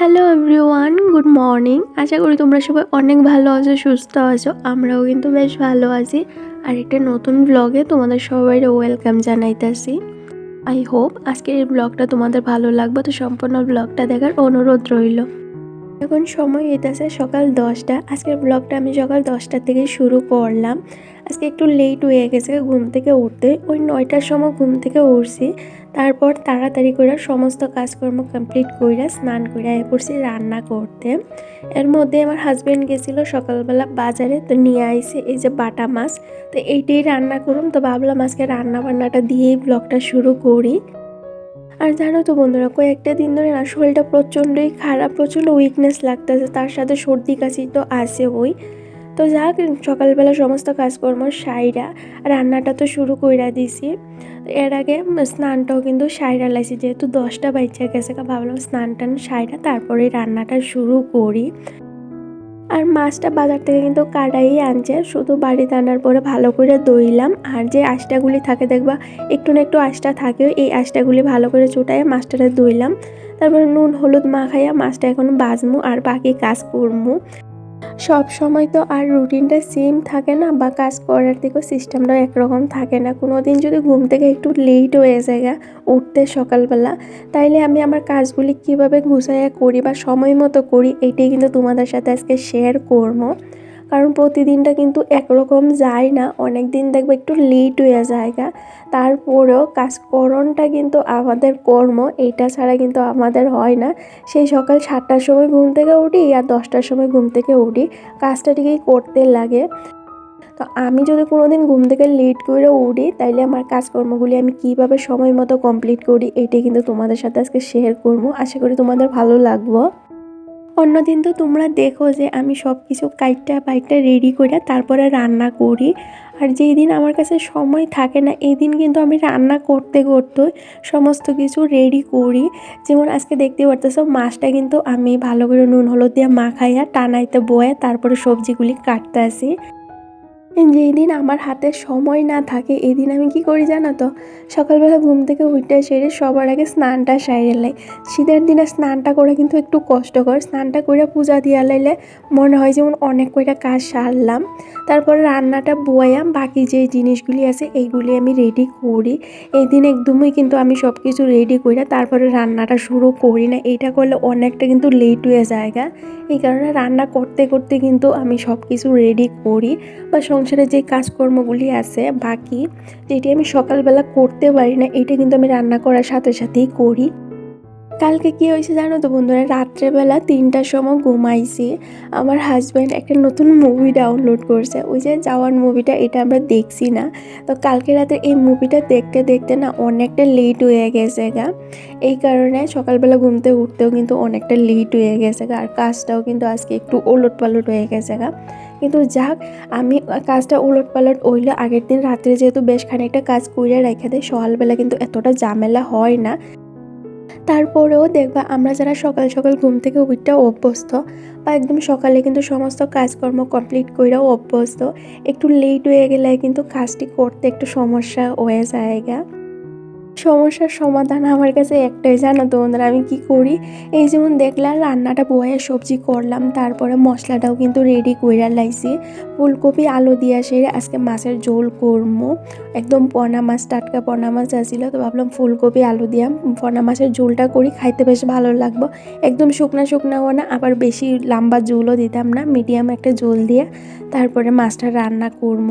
Hello everyone good morning আশা করি তোমরা সবাই অনেক ভালো আছো, সুস্থ আছো। আমরাও কিন্তু বেশ ভালো আছি। আর একটা নতুন ব্লগে তোমাদের সবাই ওয়েলকাম জানাইতেছি। আই হোপ আজকের এই ব্লগটা তোমাদের ভালো লাগবে। তো সম্পূর্ণ ব্লগটা দেখার অনুরোধ রইল। এখন সময় হইতেছে সকাল দশটা। আজকের ব্লগটা আমি সকাল দশটার থেকে শুরু করলাম। আজকে একটু লেট হয়ে গেছে ঘুম থেকে উঠতে। ওই নয়টার সময় ঘুম থেকে উঠছি। তারপর তাড়াতাড়ি করে সমস্ত কাজকর্ম কমপ্লিট করে স্নান করে পড়ছি রান্না করতে। এর মধ্যে আমার হাজব্যান্ড গেছিল সকালবেলা বাজারে, তো নিয়ে আইসে এই যে বাটা মাছ। তো এইটাই রান্না করুন তো ভাবলাম আজকে রান্না বান্নাটা দিয়েই ব্লগটা শুরু করি। আর জানো তো বন্ধুরা, কয়েকটা দিন ধরে না শরীরটা প্রচণ্ডই খারাপ, প্রচণ্ড উইকনেস লাগতেছে, তার সাথে সর্দি কাশি তো আসে ওই তো যাক, সকালবেলা সমস্ত কাজকর্ম সাইরা, রান্নাটা তো শুরু কইরা দিছি। এর আগে স্নানটাও কিন্তু সাইরা লাইছি, যেহেতু দশটা বাচ্চা গেছে ভাবলাম স্নান টান সাইরা তারপরে রান্নাটা শুরু করি। আর মাছটা বাজার থেকে কিন্তু কাটাই আনছে। শুধু বাড়িতে আনার পরে ভালো করে দইলাম আর যে আশটাগুলি থাকে দেখবা, একটু না একটু আশটা থাকে এই আশটাগুলি ভালো করে চুটাই মাছটাটা দইলাম তারপর নুন, হলুদ মাখাইয়া মাছটা এখন বাজমু। আর বাকি কাজ করমু। সব সময় তো আর রুটিনটা সেম থাকে না বা কাজ করার দিকেও সিস্টেমটা একরকম থাকে না। কোনো দিন যদি ঘুম থেকে একটু লেট হয়ে যায় উঠতে সকালবেলা, তাইলে আমি আমার কাজগুলি কীভাবে গুছাইয়া করি বা সময় মতো করি, এটাই কিন্তু তোমাদের সাথে আজকে শেয়ার করব। কারণ প্রতিদিনটা কিন্তু একরকম যায় না। অনেক দিন দেখবে একটু লেট হয়ে জায়গা তারপরেও কাজকরণটা কিন্তু আমাদের কর্ম এইটা ছাড়া কিন্তু আমাদের হয় না। সেই সকাল সাতটার সময় ঘুম থেকে উঠি আর দশটার সময় ঘুম থেকে উঠি। কাজটা ঠিকই করতে লাগে। তো আমি যদি কোনো দিন ঘুম থেকে লেট করে উঠি, তাইলে আমার কাজকর্মগুলি আমি কীভাবে সময় মতো কমপ্লিট করি এইটাই কিন্তু তোমাদের সাথে আজকে শেয়ার করব। আশা করি তোমাদের ভালো লাগবো। অন্যদিন তো তোমরা দেখো যে আমি সব কিছু কাইটটা বাইটটা রেডি করে তারপরে রান্না করি। আর যেই দিন আমার কাছে সময় থাকে না এই দিন কিন্তু আমি রান্না করতে করতে সমস্ত কিছু রেডি করি। যেমন আজকে দেখতে পারতেছো, মাছটা কিন্তু আমি ভালো করে নুন, হলুদ দিয়ে মাখাইয়া টানাইতে বয়ে তারপরে সবজিগুলি কাটতে আসি যেই দিন আমার হাতে সময় না থাকে, এদিন আমি কি করি জানো তো? সকালবেলা ঘুম থেকে উঠে সেরে সবার আগে স্নানটা সাইরে লাই। শীতের দিনে স্নানটা করে কিন্তু একটু কষ্টকর। স্নানটা করে পূজা দিয়া লাইলে মনে হয় যেমন অনেক কয়টা কাজ সারলাম। তারপরে রান্নাটা বয়াম বাকি যে জিনিসগুলি আছে এইগুলি আমি রেডি করি। এই দিন একদমই কিন্তু আমি সব কিছু রেডি করি তারপরে রান্নাটা শুরু করি না। এইটা করলে অনেকটা কিন্তু লেট হয়ে জায়গা এই কারণে রান্না করতে করতে কিন্তু আমি সব কিছু রেডি করি। বা সংসারে যে কাজকর্মগুলি আছে বাকি, যেটি আমি সকালবেলা করতে পারি না, এটা কিন্তু আমি রান্না করার সাথে সাথেই করি। কালকে কি হয়েছে জানো তো বন্ধুরা? রাত্রেবেলা তিনটার সময় ঘুমাইছি। আমার হাজব্যান্ড একটা নতুন মুভি ডাউনলোড করছে। ওই যে যাওয়ার মুভিটা এটা আমরা দেখছি না। তো কালকে রাতে এই মুভিটা দেখতে দেখতে না অনেকটা লেট হয়ে গেছে গা। এই কারণে সকালবেলা ঘুমতে উঠতেও কিন্তু অনেকটা লেট হয়ে গেছে গা। আর কাজটাও কিন্তু আজকে একটু ওলট পালট হয়ে গেছে গা। কিন্তু যাক, আমি কাজটা উলট পালট হইলে। আগের দিন রাত্রে যেহেতু বেশ খানিকটা কাজ কইরা রেখে দেয়, সকালবেলা কিন্তু এতটা ঝামেলা হয় না। তারপরেও দেখবা আমরা যারা সকাল সকাল ঘুম থেকে উঠতে অভ্যস্ত, বা একদম সকালে কিন্তু সমস্ত কাজকর্ম কমপ্লিট করেও অভ্যস্ত, একটু লেট হয়ে গেলে কিন্তু কাজটি করতে একটু সমস্যা হয়ে যায় সমস্যার সমাধান আমার কাছে একটাই, জানো তো বন্ধুরা, আমি কি করি? এই যেমন দেখলাম রান্নাটা বয়ে সবজি করলাম, তারপরে মশলাটাও কিন্তু রেডি কইরা লাইছি। ফুলকপি, আলু দিয়ে সেরে আজকে মাছের ঝোল করব একদম পনা মাছ, টাটকা পনা মাছ আসছিল তো ভাবলাম ফুলকপি, আলু দিয়া পনা মাছের ঝোলটা করি, খাইতে বেশ ভালো লাগবো। একদম শুকনা শুকনাও না, আবার বেশি লম্বা ঝোলও দিতাম না মিডিয়াম একটা ঝোল দিয়ে তারপরে মাছটা রান্না করব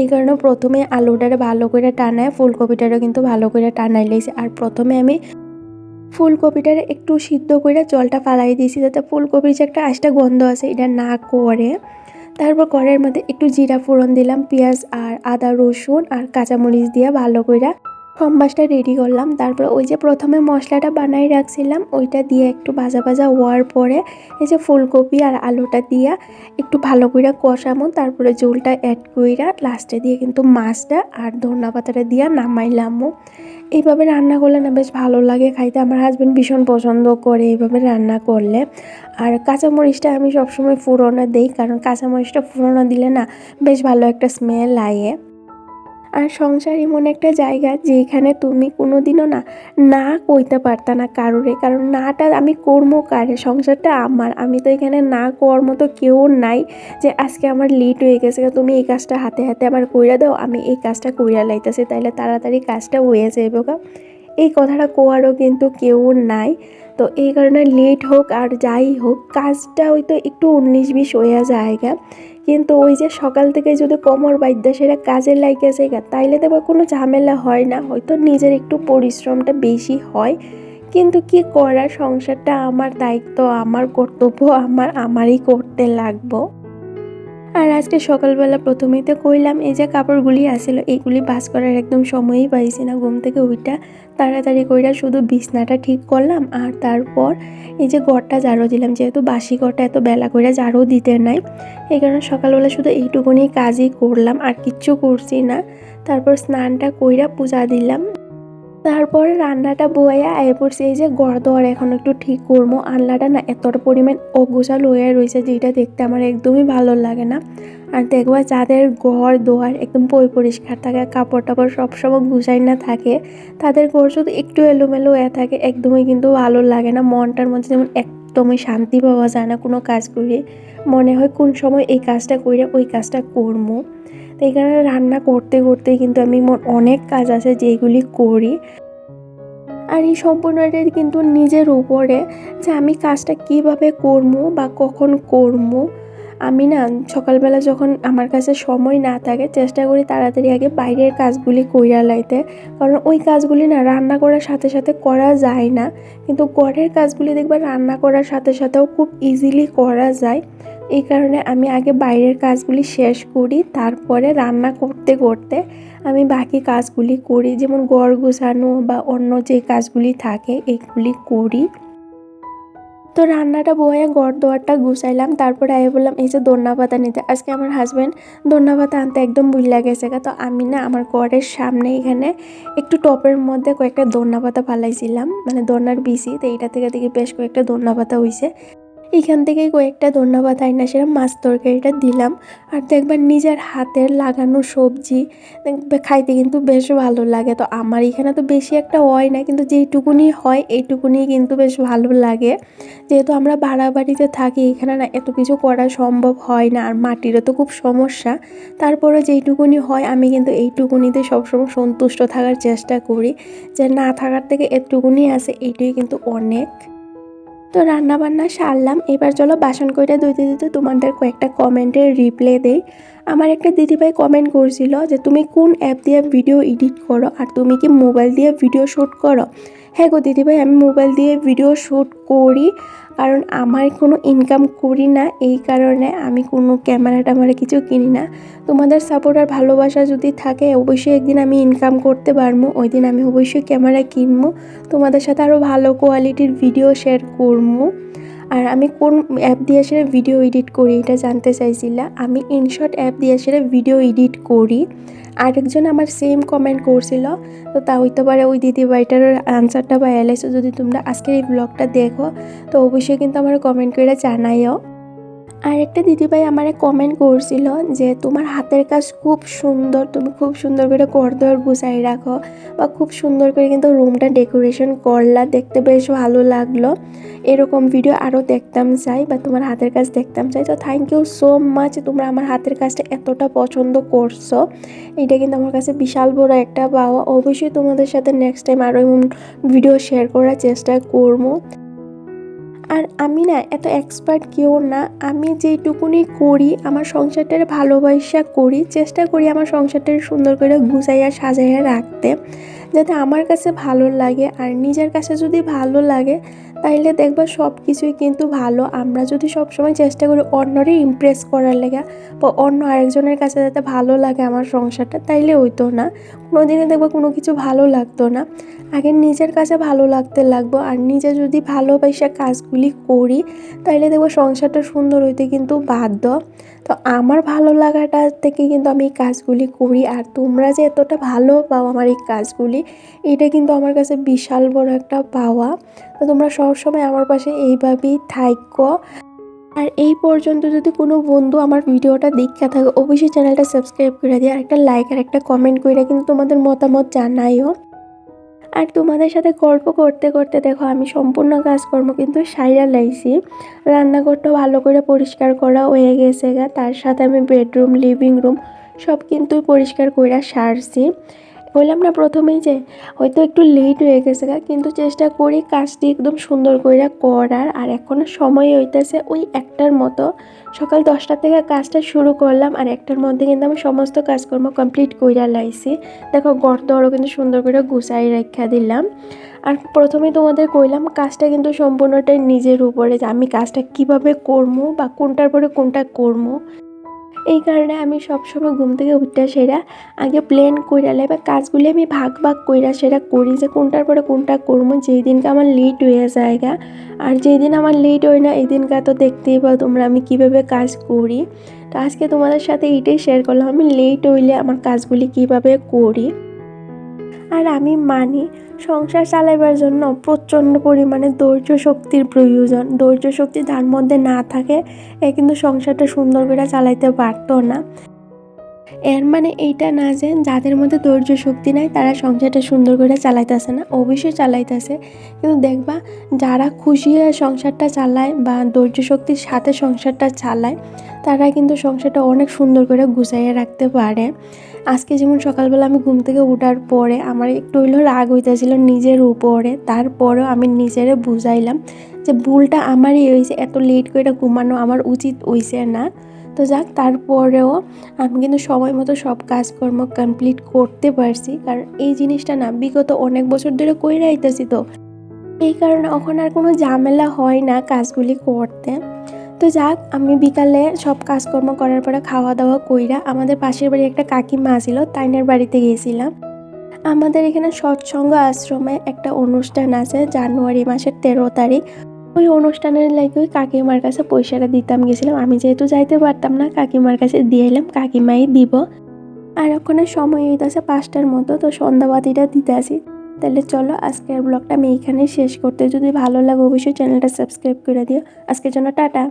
এই কারণে প্রথমে আলুটারে ভালো করে টানায় ফুলকপিটারও কিন্তু ভালো করে টানাই লেগেছে। আর প্রথমে আমি ফুলকপিটার একটু সিদ্ধ করে জলটা ফালাই দিয়েছি যাতে ফুলকপির যে একটা আশটা গন্ধ আছে এটা না করে। তারপর ঘরের মধ্যে একটু জিরা ফোড়ন দিলাম, পেঁয়াজ আর আদা রসুন আর কাঁচামরিচ দিয়ে ভালো করে সম্বাসটা রেডি করলাম। তারপর ওই যে প্রথমে মশলাটা বানাই রাখছিলাম, ওইটা দিয়ে একটু ভাজা ভাজা হওয়ার পরে এই যে ফুলকপি আর আলুটা দিয়া একটু ভালো করে কষামো তারপরে ঝোলটা অ্যাড কইরা লাস্টে দিয়ে কিন্তু মাছটা আর ধনা পাতাটা দিয়া নামাইলামও এইভাবে রান্না করলে না বেশ ভালো লাগে খাইতে। আমার হাজব্যান্ড ভীষণ পছন্দ করে এইভাবে রান্না করলে। আর কাঁচামরিচটা আমি সবসময় ফুরোনো দিই, কারণ কাঁচামরিচটা ফুরোনো দিলে না বেশ ভালো একটা স্মেল লাগে আর সংসার এমন একটা জায়গা যেখানে তুমি কোনো দিনও না না কইতে পারতা না কারোরে। কারণ নাটা আমি কর্ম কারে? সংসারটা আমার। আমি তো এখানে না করার মতো কেউ নাই যে আজকে আমার লেট হয়ে গেছে। তুমি এই কাজটা হাতে হাতে আমার কইরা দাও, আমি এই কাজটা কইরা লাইতেছি। তাইলে তাড়াতাড়ি কাজটা হয়ে যাইব এই কথাটা কোয়ারও কিন্তু কেউ নাই। তো এই কারণে লেট হোক আর যাই হোক, কাজটা হয়তো একটু উনিশ বিশ হয়ে যায়গা। কিন্তু ওই যে সকাল থেকে যদি কমর বাইদ্যা সেটা কাজের লাইগেছে গা তাইলে আবার কোনো ঝামেলা হয় না। হয়তো নিজের একটু পরিশ্রমটা বেশি হয়। কিন্তু কি করা সংসারটা আমার দায়িত্ব, আমার কর্তব্য, আমার, আমারই করতে লাগবো। আর আজকে সকালবেলা প্রথমেই তো কইলাম, এই যে কাপড়গুলি আসিল, এইগুলি বাস করার একদম সময়ই পাইছি না ঘুম থেকে ওইটা তাড়াতাড়ি কইরা শুধু বিছনাটা ঠিক করলাম, আর তারপর এই যে ঘরটা ঝাড়ু দিলাম, যেহেতু বাসি ঘরটা এত বেলা করে ঝাড়ু দিতে নাই, এই কারণে সকালবেলা শুধু এইটুকুনি কাজই করলাম, আর কিচ্ছু করছি না। তারপর স্নানটা কইরা পূজা দিলাম। তারপরে রান্নাটা বইয়া আয় পড়ছে। এই যে গড় দর এখন একটু ঠিক করব আনলাটা না এতটা পরিমাণ অগোছাল হয়ে রয়েছে যেটা দেখতে আমার একদমই ভালো লাগে না। আর দেখবা যাদের ঘর দোয়ার একদম পই পরিষ্কার থাকে, কাপড় টাপড় সবসময় গুছাই না থাকে, তাদের ঘর শুধু একটু এলোমেলো হয়ে থাকে, একদমই কিন্তু ভালো লাগে না। মনটার মধ্যে যেমন একদমই শান্তি পাওয়া যায় না কোনো কাজ করে মনে হয় কোন সময় এই কাজটা করে ওই কাজটা করব তো এই কারণে রান্না করতে করতে কিন্তু আমি অনেক কাজ আছে যেগুলি করি। আর এই সম্পূর্ণটাই কিন্তু নিজের উপরে যে আমি কাজটা কীভাবে করব বা কখন করব আমি না সকালবেলা যখন আমার কাছে সময় না থাকে, চেষ্টা করি তাড়াতাড়ি আগে বাইরের কাজগুলি কইরা লাইতে। কারণ ওই কাজগুলি না রান্না করার সাথে সাথে করা যায় না। কিন্তু ঘরের কাজগুলি দেখবে রান্না করার সাথে সাথেও খুব ইজিলি করা যায়। এই কারণে আমি আগে বাইরের কাজগুলি শেষ করি, তারপরে রান্না করতে করতে আমি বাকি কাজগুলি করি। যেমন গড় গোছানো বা অন্য যে কাজগুলি থাকে এইগুলি করি। তো রান্নাটা বয়ে গড় দোয়ারটা গুছাইলাম, তারপরে আগে বললাম, এই যে দন্যা পাতা নিতে। আজকে আমার হাজব্যান্ড দন্যা পাতা আনতে একদম বুঝলা গেছে তো আমি না আমার গড়ের সামনে এখানে একটু টপের মধ্যে কয়েকটা দোনা পাতা ফালাইছিলাম মানে দোনার বিসি তো এইটা থেকে দেখি বেশ কয়েকটা দোনা পাতা হয়েছে এখান থেকেই কয়েকটা ধন্যবাদ আইনা সেরকম মাছ তরকারিটা দিলাম। আর দেখবার নিজের হাতের লাগানো সবজি খাইতে কিন্তু বেশ ভালো লাগে। তো আমার এখানে তো বেশি একটা হয় না, কিন্তু যেইটুকুনি হয়, এইটুকুনি কিন্তু বেশ ভালো লাগে। যেহেতু আমরা ভাড়া বাড়িতে থাকি, এখানে না এত কিছু করা সম্ভব হয় না, আর মাটিরও তো খুব সমস্যা। তারপরে যেইটুকুনি হয়, আমি কিন্তু এইটুকুনিতে সবসময় সন্তুষ্ট থাকার চেষ্টা করি। যে না থাকার থেকে এতটুকুনি আছে এইটাই কিন্তু অনেক। তো রান্না বান্না সারলাম। এবার চলো বাসন কইটা ধুইতে দিতে তোমাদের কয়েকটা কমেন্টের রিপ্লে দেই। আমার একটা দিদিভাই কমেন্ট করছিল যে, তুমি কোন অ্যাপ দিয়ে ভিডিও এডিট করো? আর তুমি কি মোবাইল দিয়ে ভিডিও শ্যুট করো? হ্যাঁ গো দিদিভাই, আমি মোবাইল দিয়ে ভিডিও শ্যুট করি, কারণ আমার কোনো ইনকাম করি না, এই কারণে আমি কোনো ক্যামেরা ট্যামেরা কিছু কিনি না। তোমাদের সাপোর্ট আর ভালোবাসা যদি থাকে, অবশ্যই একদিন আমি ইনকাম করতে পারব ওই দিন আমি অবশ্যই ক্যামেরা কিনবো। তোমাদের সাথে আরও ভালো কোয়ালিটির ভিডিও শেয়ার করব। আর আমি কোন অ্যাপ দিয়ে সেটা ভিডিও এডিট করি এটা জানতে চাইছিলা। আমি ইনশর্ট অ্যাপ দিয়ে সেটা ভিডিও এডিট করি। আরেকজন আমার সেম কমেন্ট করছিল, তো তা হইতে পারে ওই দিদি ভাইটার আনসারটা বা এলাইসো যদি তোমরা আজকের এই ব্লগটা দেখো, তো অবশ্যই কিন্তু আমার কমেন্ট করে জানাইও। আর একটা দিদিভাই আমারে কমেন্ট করছিল যে, তোমার হাতের কাজ খুব সুন্দর, তুমি খুব সুন্দর করে করদর গুছাই রাখো বা খুব সুন্দর করে কিন্তু রুমটা ডেকোরেশন করলা, দেখতে বেশ ভালো লাগল। এরকম ভিডিও আরও দেখতাম চাই বা তোমার হাতের কাজ দেখতাম চাই। তো থ্যাংক ইউ সো মাচ তোমরা আমার হাতের কাজটা এতটা পছন্দ করছ। এটা কিন্তু আমার কাছে বিশাল বড় একটা পাওয়া। অবশ্যই তোমাদের সাথে নেক্সট টাইম আরও ভিডিও শেয়ার করার চেষ্টা করব। আর আমি না এত এক্সপার্ট কেউ না। আমি যেইটুকুনি করি, আমার সংসারটার ভালোবাসা করি, চেষ্টা করি আমার সংসারটা সুন্দর করে গুছাইয়া সাজাইয়া রাখতে। যাতে আমার কাছে ভালো লাগে আর নিজের কাছে যদি ভালো লাগে তাইলে দেখবা সব কিছুই কিন্তু ভালো। আমরা যদি সবসময় চেষ্টা করি অন্যরে ইমপ্রেস করার লেগে বা অন্য আরেকজনের কাছে যাতে ভালো লাগে আমার সংসারটা, তাইলে হইতো না। কোনো দিনে দেখব কোনো কিছু ভালো লাগতো না। আগে নিজের কাছে ভালো লাগতে লাগবো, আর নিজে যদি ভালোবাসা কাজগুলি করি, তাইলে দেখব সংসারটা সুন্দর হইতে কিন্তু বাধ্য। তো আমার ভালো লাগাটা থেকে কিন্তু আমি এই কাজগুলি করি, আর তোমরা যে এতটা ভালো পাও আমার এই কাজগুলি, এটা কিন্তু আমার কাছে বিশাল বড় একটা পাওয়া। তো তোমরা সবসময় আমার পাশে এইভাবেই থাইকো। আর এই পর্যন্ত যদি কোনো বন্ধু আমার ভিডিওটা দেখা থাকে, অবশ্যই চ্যানেলটা সাবস্ক্রাইব করে দিয়ে আর একটা লাইক আর একটা কমেন্ট করে কিন্তু তোমাদের মতামত জানাইও। আর তোমাদের সাথে গল্প করতে করতে দেখো, আমি সম্পূর্ণ কাজকর্ম কিন্তু সাইরা লাইছি। রান্নাঘরটা ভালো করে পরিষ্কার করা হয়ে গেছে গা, তার সাথে আমি বেডরুম লিভিং রুম সব কিন্তু পরিষ্কার কইরা সারছি। বললাম না প্রথমেই যে, হয়তো একটু লেট হয়ে গেছে কিন্তু চেষ্টা করি কাজটি একদম সুন্দর করে করার। আর এখনও সময় হইতেছে ওই একটার মতো। সকাল দশটা থেকে কাজটা শুরু করলাম, আর একটার মধ্যে কিন্তু আমি সমস্ত কাজকর্ম কমপ্লিট কইরা লাইছি। দেখো গর্ত আরও কিন্তু সুন্দর করে গুছাই রাখা দিলাম। আর প্রথমে তোমাদের কইলাম, কাজটা কিন্তু সম্পূর্ণটাই নিজের উপরে, যে আমি কাজটা কীভাবে করব বা কোনটার পরে কোনটা করব এই কারণে আমি সবসময় ঘুম থেকে উঠতে সেরা আগে প্ল্যান কইরা বা কাজগুলি আমি ভাগ ভাগ কইরা সেরা করি যে কোনটার পরে কোনটা করব। যেই দিনকে আমার লেট হয়ে যায়গা আর যেই দিন আমার লেট হয় না, এই দিনকা তো দেখতেই পাও তোমরা আমি কীভাবে কাজ করি। তো আজকে তোমাদের সাথে এইটাই শেয়ার করলাম, আমি লেট হইলে আমার কাজগুলি কীভাবে করি। আর আমি মানি সংসার চালাইবার জন্য প্রচণ্ড পরিমাণে ধৈর্য শক্তির প্রয়োজন। ধৈর্য শক্তি তার মধ্যে না থাকে, এ কিন্তু সংসারটা সুন্দর করে চালাইতে পারতো না। এর মানে এইটা না যে যাদের মধ্যে ধৈর্য শক্তি নাই, তারা সংসারটা সুন্দর করে চালাইতেছে না। অবশ্যই চালাইতেছে। কিন্তু দেখবা, যারা খুশি হয়ে সংসারটা চালায় বা ধৈর্য শক্তির সাথে সংসারটা চালায়, তারা কিন্তু সংসারটা অনেক সুন্দর করে গুছাইয়ে রাখতে পারে। আজকে যেমন সকালবেলা আমি ঘুম থেকে ওঠার পরে আমার একটু হইলেও রাগ হইতেছিল নিজের উপরে, তারপরেও আমি নিজেরে বুঝাইলাম যে ভুলটা আমারই হয়েছে এত লেট করে ঘুমানো আমার উচিত হইছে না। তো যাক, তারপরেও আমি কিন্তু সময় মতো সব কাজকর্ম কমপ্লিট করতে পারছি। কারণ এই জিনিসটা না, বিগত অনেক বছর ধরে কইরা আইতেছি তো। এই কারণে এখন আর কোনো ঝামেলা হয় না কাজগুলি করতে। তো যাক, আমি বিকালে সব কাজকর্ম করার পরে খাওয়া দাওয়া কইরা আমাদের পাশের বাড়ি একটা কাকিমা ছিল তাইনের বাড়িতে গিয়েছিলাম আমাদের এখানে সৎসঙ্গ আশ্রমে একটা অনুষ্ঠান আছে, জানুয়ারি মাসের তেরো তারিখ। ওই অনুষ্ঠানের লাগে ওই কাকিমার কাছে পয়সাটা দিতাম, গেছিলাম। আমি যেহেতু যাইতে পারতাম না, কাকিমার কাছে দিয়ে এলাম, কাকিমাই দিব। আর ওখানে সময় হইতেছে পাঁচটার মতো, তো সন্ধ্যাবাতিটা দিতে আসি। তাহলে চলো, আজকের ব্লগটা আমি এইখানে শেষ করতে। যদি ভালো লাগে, অবশ্যই চ্যানেলটা সাবস্ক্রাইব করে দিও। আজকের জন্য টাটা।